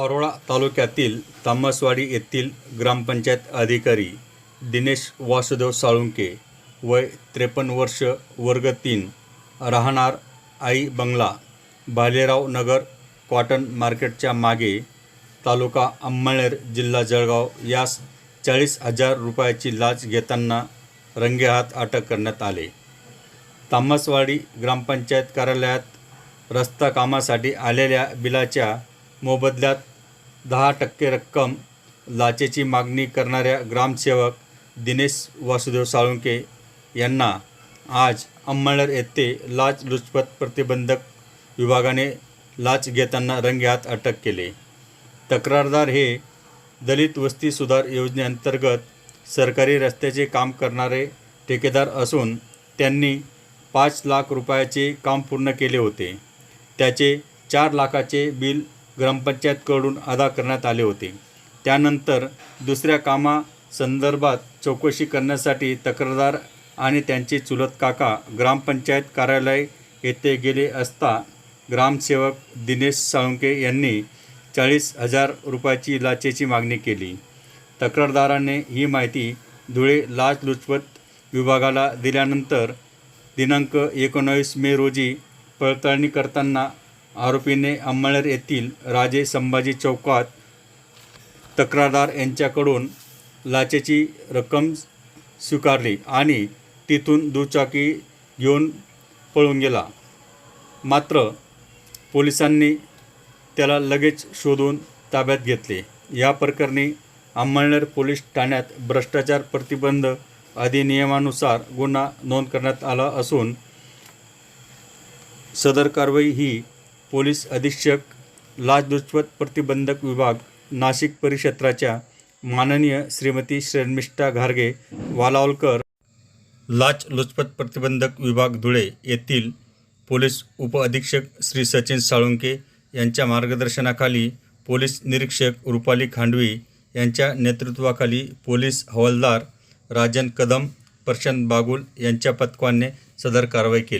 परोळा तालुक्यातील तामसवाडी येथील ग्रामपंचायत अधिकारी दिनेश वासुदेव साळुंके वय त्रेपन्न वर्ष वर्ग तीन राहणार आई बंगला भालेराव नगर कॉटन मार्केटच्या मागे तालुका अंमळनेर जिल्हा जळगाव. यास चाळीस हजार रुपयाची लाच घेताना रंगेहात अटक करण्यात आले. तामसवाडी ग्रामपंचायत कार्यालयात रस्ता कामासाठी आलेल्या बिलाच्या मोबदल्यात दहा टक्के रक्कम लाचेची मागणी करणाऱ्या ग्रामसेवक दिनेश वासुदेव साळुंके यांना आज अंमळनेर येथे लाच लुचपत प्रतिबंधक विभागाने लाच घेताना रंगेहात अटक केले. तक्रारदार हे दलित वस्ती सुधार योजनेअंतर्गत सरकारी रस्त्याचे काम करणारे ठेकेदार असून त्यांनी पाच लाख रुपयाचे काम पूर्ण केले होते. त्याचे चार लाखाचे बिल ग्रामपंचायतकडून अदा करण्यात आले होते. त्यानंतर दुसऱ्या कामासंदर्भात चौकशी करण्यासाठी तक्रारदार आणि त्यांचे चुलत काका ग्रामपंचायत कार्यालय येथे गेले असता ग्रामसेवक दिनेश साळुंके यांनी चाळीस हजार रुपयाची लाचेची मागणी केली. तक्रारदाराने ही माहिती धुळे लाचलुचपत विभागाला दिल्यानंतर दिनांक एकोणावीस मे रोजी पडताळणी करताना आरोपीने अंमळनेर येथील राजे संभाजी चौकात तक्रारदार यांच्याकडून लाचेची रक्कम स्वीकारली आणि तिथून दुचाकी घेऊन पळून गेला. मात्र पोलिसांनी त्याला लगेच शोधून ताब्यात घेतले. या प्रकरणी अंमळनेर पोलीस ठाण्यात भ्रष्टाचार प्रतिबंध अधिनियमानुसार गुन्हा नोंद करण्यात आला असून सदर कारवाई ही पोलीस अधीक्षक लाचलुचपत प्रतिबंधक विभाग नाशिक परिक्षेत्राच्या माननीय श्रीमती शर्मिष्ठा घारगे वालावलकर लाचलुचपत प्रतिबंधक विभाग धुळे येथील पोलीस उपअधीक्षक श्री सचिन साळुंके यांच्या मार्गदर्शनाखाली पोलीस निरीक्षक रुपाली खांडवी यांच्या नेतृत्वाखाली पोलीस हवालदार राजन कदम प्रशांत बागुल यांच्या पथकाने सदर कारवाई केली.